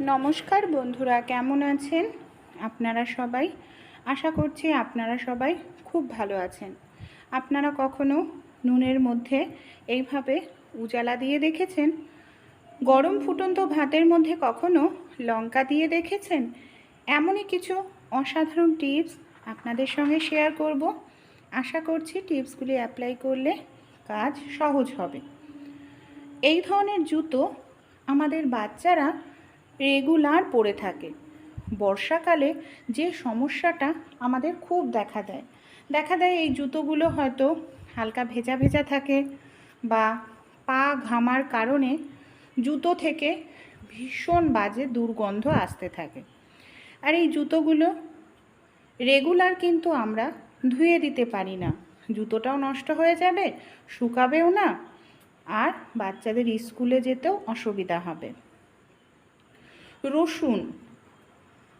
নমস্কার বন্ধুরা, কেমন আছেন? আপনারা সবাই? আশা করছি আপনারা সবাই খুব ভালো আছেন। আপনারা কখনো নুনের মধ্যে এইভাবে উজালা দিয়ে দেখেছেন? গরম ফুটন্ত ভাতের মধ্যে কখনো লঙ্কা দিয়ে দেখেছেন? এমনই কিছু অসাধারণ টিপস আপনাদের সঙ্গে শেয়ার করব। আশা করছি টিপসগুলি অ্যাপ্লাই করলে কাজ সহজ হবে। এই ধরনের জুতো আমাদের বাচ্চারা রেগুলার পরে থাকে। বর্ষাকালে যে সমস্যাটা আমাদের খুব দেখা দেয়। দেখা দেয় এই জুতোগুলো হয়তো হালকা ভেজা ভেজা থাকে বা পা ঘামার কারণে জুতো থেকে ভীষণ বাজে দুর্গন্ধ আসতে থাকে। আর এই জুতোগুলো রেগুলার কিন্তু আমরা ধুয়ে দিতে পারি না। জুতোটাও নষ্ট হয়ে যাবে, শুকাবেও না, আর বাচ্চাদের স্কুলে যেতেও অসুবিধা হবে। রসুন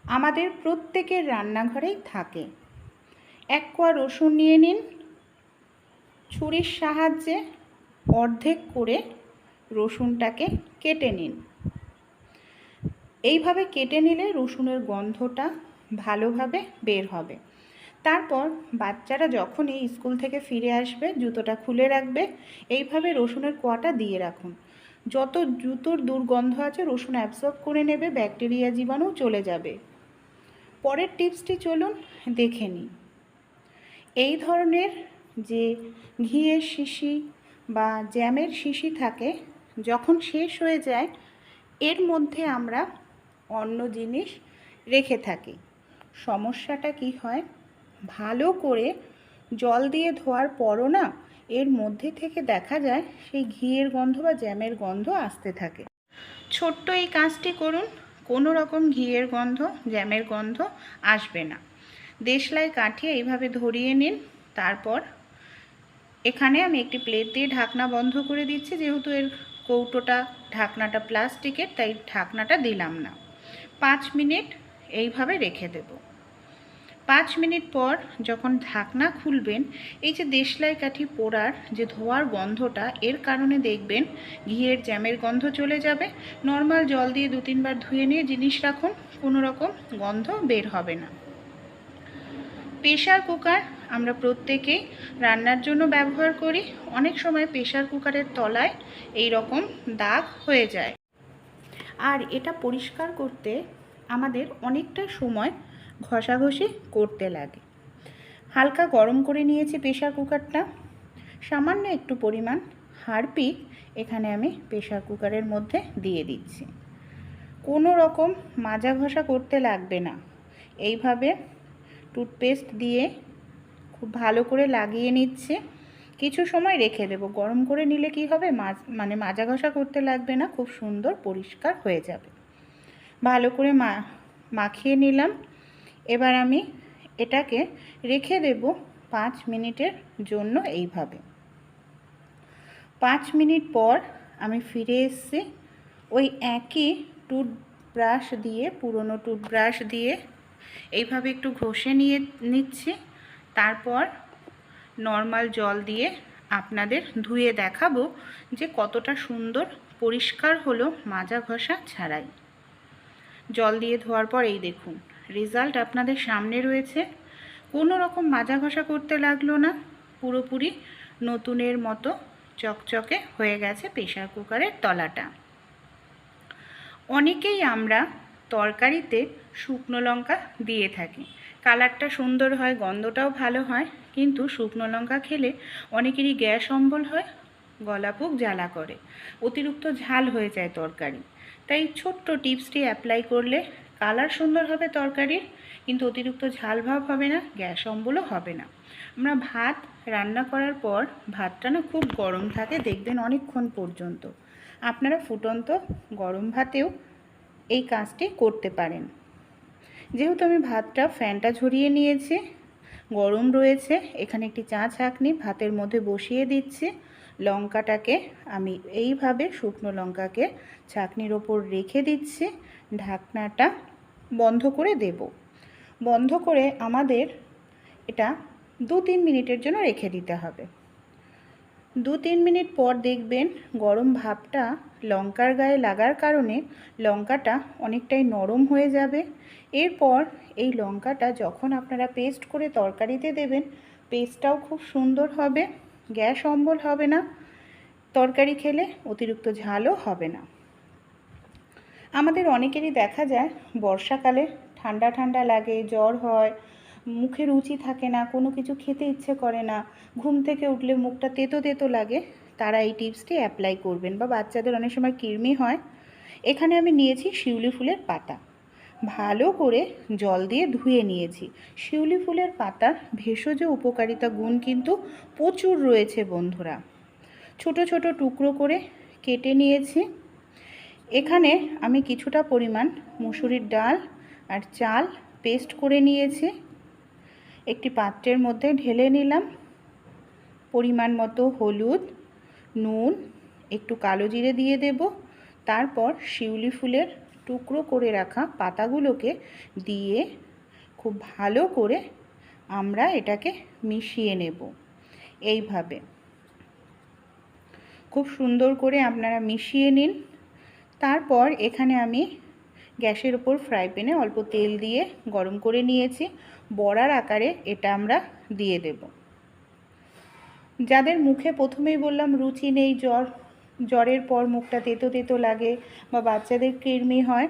আমাদের প্রত্যেকের রান্নাঘরেই থাকে। এক কোয়া রসুন নিয়ে নিন। ছুরির সাহায্যে অর্ধেক করে রসুনটাকে কেটে নিন। এইভাবে কেটে নিলে রসুনের গন্ধটা ভালোভাবে বের হবে। তারপর বাচ্চারা যখনই স্কুল থেকে ফিরে আসবে, জুতোটা খুলে রাখবে, এইভাবে রসুনের কোয়াটা দিয়ে রাখুন। যত জুতোর দুর্গন্ধ আছে, রসুন অ্যাবসর্ব করে নেবে ব্যাকটেরিয়া জীবাণু চলে যাবে। পরের টিপসটি চলুন দেখে নিই। এই ধরনের যে ঘিয়ের শিশি বা জ্যামের শিশি থাকে, যখন শেষ হয়ে যায়, এর মধ্যে আমরা অন্য জিনিস রেখে থাকি। সমস্যাটা কি হয়? ভালো করে জল দিয়ে ধোয়ার পরও না এর মধ্যে থেকে দেখা যায় সেই ঘিয়ের গন্ধ বা জ্যামের গন্ধ আসতে থাকে। ছোট্ট এই কাজটি করুন, কোনো রকম ঘিয়ের গন্ধ, জ্যামের গন্ধ আসবে না। দেশলাই কাঠি এইভাবে ধরিয়ে নিন, তারপর এখানে আমি একটি প্লেট দিয়ে ঢাকনা বন্ধ করে দিচ্ছি, যেহেতু এর কৌটোটা, ঢাকনাটা প্লাস্টিকের, তাই ঢাকনাটা দিলাম না। পাঁচ মিনিট এইভাবে রেখে দেব। পাঁচ মিনিট পর যখন ঢাকনা খুলবেন, এই যে দেশলাই কাঠি পোড়ার যে ধোয়ার গন্ধটা, এর কারণে দেখবেন ঘিয়ের জ্যামের গন্ধ চলে যাবে। নর্মাল জল দিয়ে দু তিনবার ধুয়ে নিয়ে জিনিস রাখুন, কোনো রকম গন্ধ বের হবে না। প্রেশার কুকার আমরা প্রত্যেকেই রান্নার জন্য ব্যবহার করি। অনেক সময় প্রেশার কুকারের তলায় এই রকম দাগ হয়ে যায়। আর এটা পরিষ্কার করতে আমাদের অনেকটা সময় ঘষাঘষি করতে লাগে। হালকা গরম করে নিয়েছি প্রেশার কুকারটা। সামান্য একটু পরিমাণ হারপিক এখানে আমি প্রেশার কুকারের মধ্যে দিয়ে দিচ্ছি। কোনো রকম মাজা ঘষা করতে লাগবে না। এইভাবে টুথপেস্ট দিয়ে খুব ভালো করে লাগিয়ে নিচ্ছে। কিছু সময় রেখে দেবো। গরম করে নিলে কি হবে? মাছ মানে মাজা ঘষা করতে লাগবে না। খুব সুন্দর পরিষ্কার হয়ে যাবে। ভালো করে মা, মাখিয়ে নিলাম। এবার আমি এটাকে রেখে দেব পাঁচ মিনিটের জন্য এইভাবে। পাঁচ মিনিট পর আমি ফিরে এসেছি ওই একই টুথব্রাশ দিয়ে, পুরনো টুথব্রাশ দিয়ে। এইভাবে একটু ঘষে নিয়ে নিচ্ছি। তারপর নর্মাল জল দিয়ে আপনাদের ধুয়ে দেখাবো যে কতটা সুন্দর পরিষ্কার হলো মাজা ঘষা ছাড়াই। জল দিয়ে ধোয়ার পর এই দেখুন রেজাল্ট আপনাদের সামনে রয়েছে। কোনো রকম মাজা ঘষা করতে লাগল না। পুরোপুরি নতুনের মতো চকচকে হয়ে গেছে প্রেশার কুকারের তলাটা। অনেকেই আমরা তরকারিতে শুকনো লঙ্কা দিয়ে থাকি। কালারটা সুন্দর হয়, গন্ধটাও ভালো হয়, কিন্তু শুকনো লঙ্কা খেলে অনেকেরই গ্যাস অম্বল হয় গলাপুক জ্বালা করে। অতিরিক্ত ঝাল হয়ে যায় তরকারি। তাই ছোট্ট টিপসটি অ্যাপ্লাই করলে কালার সুন্দর হবে তরকারির, কিন্তু অতিরিক্ত ঝাল ভাব হবে না, গ্যাস অম্বলও হবে না। আমরা ভাত রান্না করার পর ভাতটা না খুব গরম থাকে, দেখবেন অনেকক্ষণ পর্যন্ত। আপনারা ফুটন্ত গরম ভাতেও এই কাজটি করতে পারেন। যেহেতু আমি ভাতটা ফ্যানটা ঝরিয়ে নিয়েছি, গরম রয়েছে, এখানে একটি চা ছাঁকনি ভাতের মধ্যে বসিয়ে দিচ্ছি। লঙ্কাটাকে আমি এইভাবে শুকনো লঙ্কাকে ছাঁকনির ওপর রেখে দিচ্ছি। ঢাকনাটা বন্ধ করে দেব। বন্ধ করে আমাদের এটা দু তিন মিনিটের জন্য রেখে দিতে হবে। দু তিন মিনিট পর দেখবেন গরম ভাবটা লঙ্কার গায়ে লাগার কারণে লঙ্কাটা অনেকটাই নরম হয়ে যাবে। এরপর এই লঙ্কাটা যখন আপনারা পেস্ট করে তরকারিতে দেবেন, পেস্টটাও খুব সুন্দর হবে, গ্যাস অম্বল হবে না, তরকারি খেলে অতিরিক্ত ঝালও হবে না। আমাদের অনেকেরই দেখা যায়, বর্ষাকালে ঠান্ডা ঠান্ডা লাগে, জ্বর হয় মুখে রুচি থাকে না, কোনো কিছু খেতে ইচ্ছে করে না, ঘুম থেকে উঠলে মুখটা তেতো তেতো লাগে, তারা এই টিপসটি অ্যাপ্লাই করবেন বা বাচ্চাদের অনেক সময় কৃমি হয়। এখানে আমি নিয়েছি শিউলি ফুলের পাতা। ভালো করে জল দিয়ে ধুয়ে নিয়েছি। শিউলি ফুলের পাতার ভেষজ উপকারিতা গুণ কিন্তু প্রচুর রয়েছে বন্ধুরা। ছোট ছোট টুকরো করে কেটে নিয়েছি। এখানে আমি কিছুটা পরিমাণ মুসুরির ডাল আর চাল পেস্ট করে নিয়েছি। একটি পাত্রের মধ্যে ঢেলে নিলাম। পরিমাণ মতো হলুদ, নুন, একটু কালো জিরে দিয়ে দেব। তারপর শিউলি ফুলের টুকরো করে রাখা পাতাগুলোকে দিয়ে খুব ভালো করে আমরা এটাকে মিশিয়ে নেব। এইভাবে। খুব সুন্দর করে আপনারা মিশিয়ে নিন। তারপর এখানে আমি গ্যাসের ওপর ফ্রাই প্যানে অল্প তেল দিয়ে গরম করে নিয়েছি। বড়ার আকারে এটা আমরা দিয়ে দেব। যাদের মুখে প্রথমেই বললাম রুচি নেই, জ্বর, জ্বরের পর মুখটা তেতো তেতো লাগে বা বাচ্চাদের কৃমি হয়,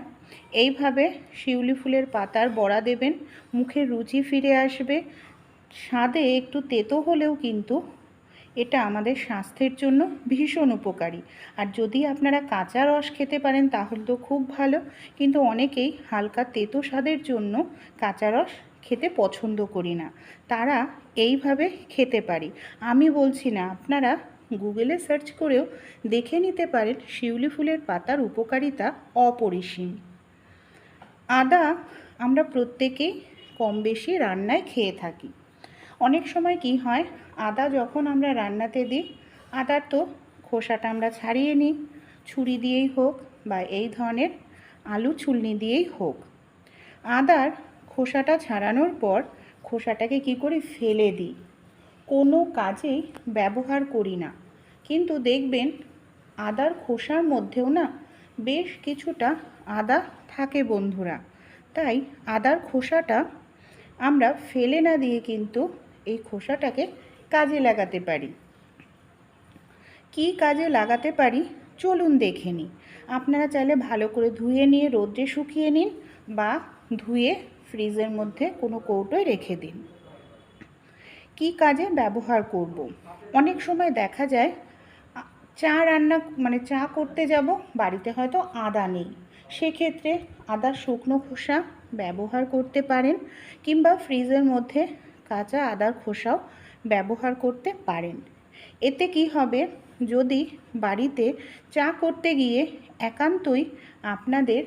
এইভাবে শিউলি ফুলের পাতার বড়া দেবেন। মুখে রুচি ফিরে আসবে। স্বাদে একটু তেতো হলেও কিন্তু এটা আমাদের স্বাস্থ্যের জন্য ভীষণ উপকারী। আর যদি আপনারা কাঁচা রস খেতে পারেন, তাহলে তো খুব ভালো। কিন্তু অনেকেই হালকা তেতো স্বাদের জন্য কাঁচা রস খেতে পছন্দ করি না। তারা এইভাবে খেতে পারি। আমি বলছি না, আপনারা গুগলে সার্চ করেও দেখে নিতে পারেন শিউলি ফুলের পাতার উপকারিতা অপরিসীম। আদা আমরা প্রত্যেকেই কম বেশি রান্নায় খেয়ে থাকি। অনেক সময় কি হয়, আদা যখন আমরা রান্নাতে দিই, আদার তো খোসাটা আমরা ছাড়িয়ে নিই, ছুরি দিয়েই হোক বা এই ধরনের আলু ছুলনি দিয়েই হোক। আদার খোসাটা ছাড়ানোর পর খোসাটাকে কি করে, ফেলে দিই। কোনো কাজেই ব্যবহার করি না। কিন্তু দেখবেন আদার খোসার মধ্যেও না বেশ কিছুটা আদা থাকে বন্ধুরা। তাই আদার খোসাটা আমরা ফেলে না দিয়ে কিন্তু এই খোসাটাকে কাজে লাগাতে পারি। কি কাজে লাগাতে পারি? চলুন দেখে নিই। আপনারা চাইলে ভালো করে ধুয়ে নিয়ে রোদ্রে শুকিয়ে নিন বা ধুয়ে ফ্রিজের মধ্যে কোনো কৌটোয় রেখে দিন। কি কাজে ব্যবহার করব। অনেক সময় দেখা যায় চা রান্না মানে চা করতে যাব, বাড়িতে হয়তো আদা নেই। সেক্ষেত্রে আদার শুকনো খোসা ব্যবহার করতে পারেন কিংবা ফ্রিজের মধ্যে কাঁচা আদার খোসাও ব্যবহার করতে পারেন। এতে কি হবে? যদি বাড়িতে চা করতে গিয়ে একান্তই আপনাদের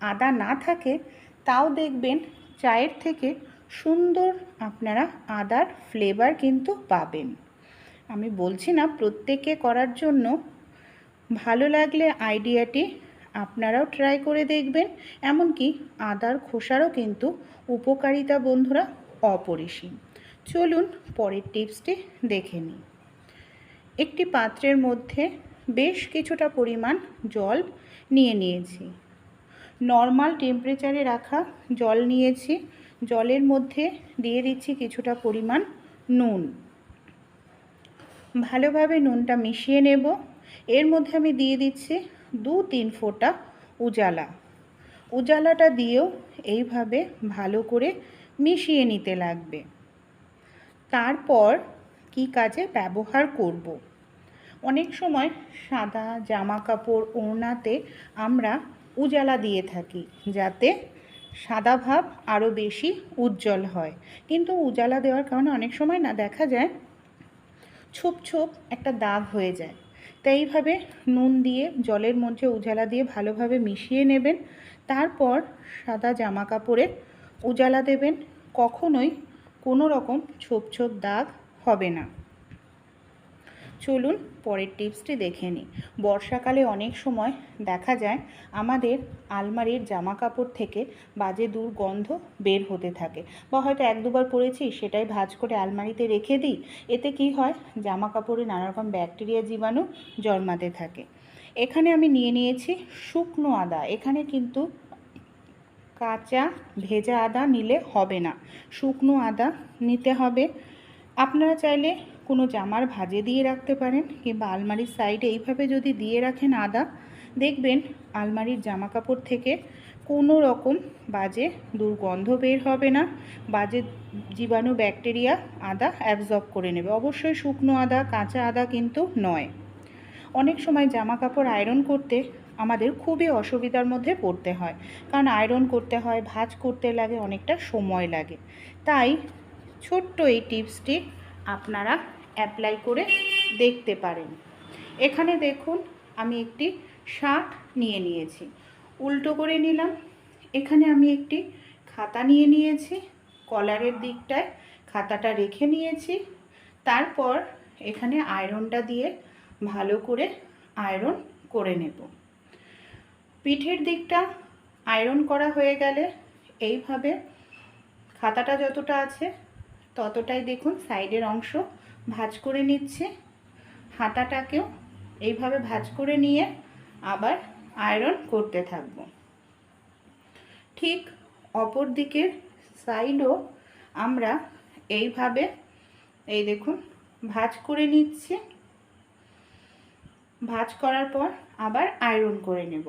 আদা না থাকে, তাও দেখবেন চায়ের থেকে সুন্দর আপনারা আদার ফ্লেভার কিন্তু পাবেন। আমি বলছি না প্রত্যেকে করার জন্য। ভালো লাগলে আইডিয়াটি আপনারাও ট্রাই করে দেখবেন। এমনকি আদার খোসারও কিন্তু উপকারিতা বন্ধুরা অপরিসীম। চলুন পরের টিপসটি দেখে নিই। একটি পাত্রের মধ্যে বেশ কিছুটা পরিমাণ জল নিয়ে নিয়েছি। নর্মাল টেম্পারেচারে রাখা জল নিয়েছি। জলের মধ্যে দিয়ে দিচ্ছি কিছুটা পরিমাণ নুন। ভালোভাবে নুনটা মিশিয়ে নেব। এর মধ্যে আমি দিয়ে দিচ্ছি দু তিন ফোঁটা উজালা। উজালাটা দিয়েও এইভাবে ভালো করে মিশিয়ে নিতে লাগবে। তারপর কি কাজে ব্যবহার করব। অনেক সময় সাদা জামা কাপড় ওড়নাতে আমরা উজালা দিয়ে থাকি, যাতে সাদা ভাব আরও বেশি উজ্জ্বল হয়। কিন্তু উজালা দেওয়ার কারণে অনেক সময় না দেখা যায়, ছোপ ছোপ একটা দাগ হয়ে যায়। তাই এইভাবে নুন দিয়ে, জলের মধ্যে উজালা দিয়ে ভালোভাবে মিশিয়ে নেবেন। তারপর সাদা জামা কাপড়ে উজালা দেবেন। কখনোই কোনো রকম ছোপ ছোপ দাগ হবে না। চলুন পরের টিপসটি দেখে নিই। বর্ষাকালে অনেক সময় দেখা যায় আমাদের আলমারির জামা কাপড় থেকে বাজে দুর্গন্ধ বের হতে থাকে বা হয়তো এক দুবার পরেছি সেটাই ভাজ করে আলমারিতে রেখে দিই। এতে কি হয়? জামা কাপড়ে নানা রকম ব্যাকটেরিয়া জীবাণু জন্মাতে থাকে। এখানে আমি নিয়ে নিয়েছি শুকনো আদা। এখানে কিন্তু কাঁচা ভেজা আদা নিলে হবে না। শুকনো আদা নিতে হবে। আপনারা চাইলে কোনো জামার ভাজে দিয়ে রাখতে পারেন কিংবা আলমারির সাইডে এইভাবে যদি দিয়ে রাখেন আদা, দেখবেন আলমারির জামা কাপড় থেকে কোনো রকম বাজে দুর্গন্ধ বের হবে না। বাজে জীবাণু, ব্যাকটেরিয়া আদা অ্যাবজর্ব করে নেবে। অবশ্যই শুকনো আদা, কাঁচা আদা কিন্তু নয়। অনেক সময় জামা কাপড় আয়রন করতে আমাদের খুবই অসুবিধার মধ্যে পড়তে হয়। কারণ আয়রন করতে হয়, ভাজ করতে লাগে, অনেকটা সময় লাগে। তাই ছোট্ট এই টিপসটি আপনারা অ্যাপ্লাই করে দেখতে পারেন। এখানে দেখুন, আমি একটি শার্ট নিয়ে নিয়েছি। উল্টো করে নিলাম। এখানে আমি একটি খাতা নিয়ে নিয়েছি। কলারের দিকটায় খাতাটা রেখে নিয়েছি। তারপর এখানে আয়রনটা দিয়ে ভালো করে আয়রন করে নেব। পিঠের দিকটা আয়রন করা হয়ে গেলে এইভাবে খাতাটা যতটা আছে ততটাই দেখুন সাইডের অংশ ভাঁজ করে নিচ্ছে। হাতাটাকেও এইভাবে ভাঁজ করে নিয়ে আবার আয়রন করতে থাকব। ঠিক অপর দিকের সাইডও আমরা এইভাবে এই দেখুন ভাঁজ করে নিচ্ছি। ভাঁজ করার পর আবার আয়রন করে নেব।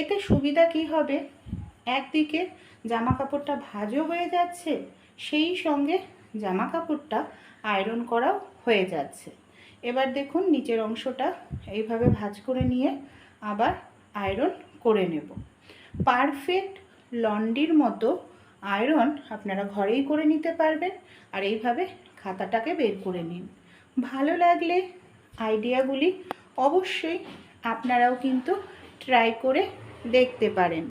এতে সুবিধা কি হবে? একদিকে জামা কাপড়টা ভাজও হয়ে যাচ্ছে, সেই সঙ্গে জামা কাপড়টা আয়রন করাও হয়ে যাচ্ছে। এবার দেখুন নিচের অংশটা এইভাবে ভাঁজ করে নিয়ে আবার আয়রন করে নেব। পারফেক্ট লন্ডির মতো আয়রন আপনারা ঘরেই করে নিতে পারবেন আর এইভাবে খাতাটাকে বের করে নিন। ভালো লাগলে আইডিয়াগুলি অবশ্যই আপনারাও কিন্তু ট্রাই করে দেখতে পারেন।